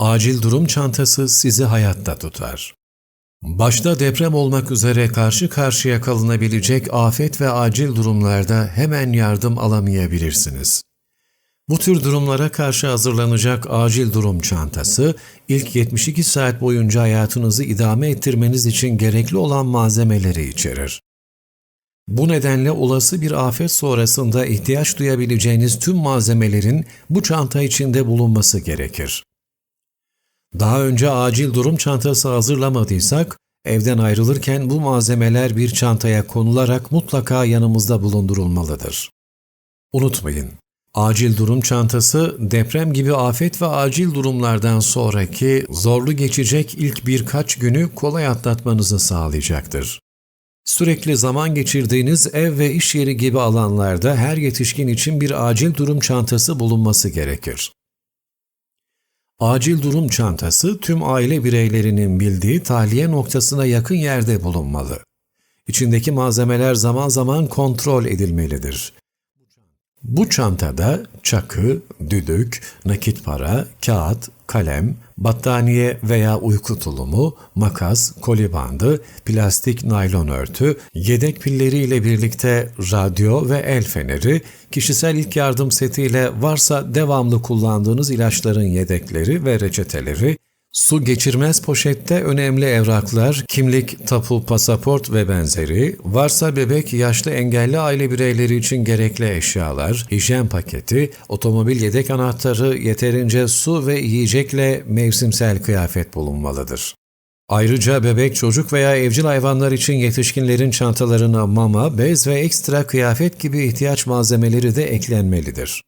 Acil durum çantası sizi hayatta tutar. Başta deprem olmak üzere karşı karşıya kalınabilecek afet ve acil durumlarda hemen yardım alamayabilirsiniz. Bu tür durumlara karşı hazırlanacak acil durum çantası, ilk 72 saat boyunca hayatınızı idame ettirmeniz için gerekli olan malzemeleri içerir. Bu nedenle olası bir afet sonrasında ihtiyaç duyabileceğiniz tüm malzemelerin bu çanta içinde bulunması gerekir. Daha önce acil durum çantası hazırlamadıysak, evden ayrılırken bu malzemeler bir çantaya konularak mutlaka yanımızda bulundurulmalıdır. Unutmayın, acil durum çantası deprem gibi afet ve acil durumlardan sonraki zorlu geçecek ilk birkaç günü kolay atlatmanızı sağlayacaktır. Sürekli zaman geçirdiğiniz ev ve iş yeri gibi alanlarda her yetişkin için bir acil durum çantası bulunması gerekir. Acil durum çantası tüm aile bireylerinin bildiği tahliye noktasına yakın yerde bulunmalı. İçindeki malzemeler zaman zaman kontrol edilmelidir. Bu çantada çakı, düdük, nakit para, kağıt, kalem, battaniye veya uyku tulumu, makas, koli bandı, plastik naylon örtü, yedek pilleriyle birlikte radyo ve el feneri, kişisel ilk yardım setiyle varsa devamlı kullandığınız ilaçların yedekleri ve reçeteleri, Su geçirmez poşette önemli evraklar, kimlik, tapu, pasaport ve benzeri, varsa bebek, yaşlı engelli aile bireyleri için gerekli eşyalar, hijyen paketi, otomobil yedek anahtarı, yeterince su ve yiyecekle mevsimsel kıyafet bulunmalıdır. Ayrıca bebek, çocuk veya evcil hayvanlar için yetişkinlerin çantalarına mama, bez ve ekstra kıyafet gibi ihtiyaç malzemeleri de eklenmelidir.